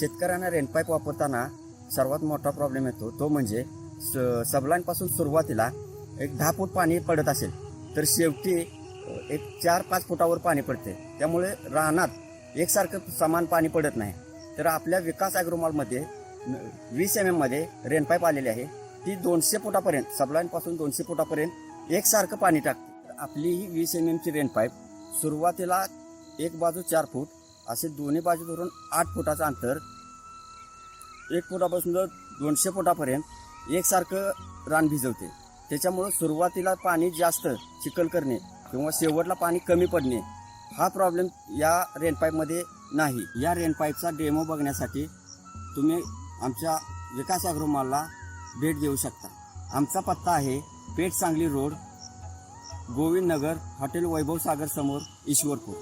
शेतकऱ्यांना रेनपाईप वापरताना सर्वात मोठा प्रॉब्लेम येतो. तो म्हणजे स- सबलाईनपासून सुरुवातीला एक दहा फूट पाणी पडत असेल तर शेवटी एक चार पाच फुटावर पाणी पडते. त्यामुळे रानात एकसारखं समान पाणी पडत नाही. तर आपल्या विकास ॲग्रोमॉलमध्ये वीस एम एममध्ये रेनपाईप आलेली आहे. ती दोनशे फुटापर्यंत सबलाईनपासून दोनशे फुटापर्यंत एकसारखं पाणी टाकते. आपली ही वीस एम एमची रेनपाईप सुरुवातीला एक बाजू चार फूट असे दोन्ही बाजू धरून आठ फुटाचं अंतर. एक फुटापासून जर दोनशे फुटापर्यंत एकसारखं रान भिजवते. त्याच्यामुळं सुरुवातीला पाणी जास्त चिखल करणे किंवा शेवटला पाणी कमी पडणे हा प्रॉब्लेम या रेनपाईपमध्ये नाही. या रेनपाईपचा डेमो बघण्यासाठी तुम्ही आमच्या विकास ॲग्रोमॉलला भेट देऊ शकता. आमचा पत्ता आहे पेठ सांगली रोड गोविंद नगर हॉटेल वैभव सागर समोर ईश्वरपूर.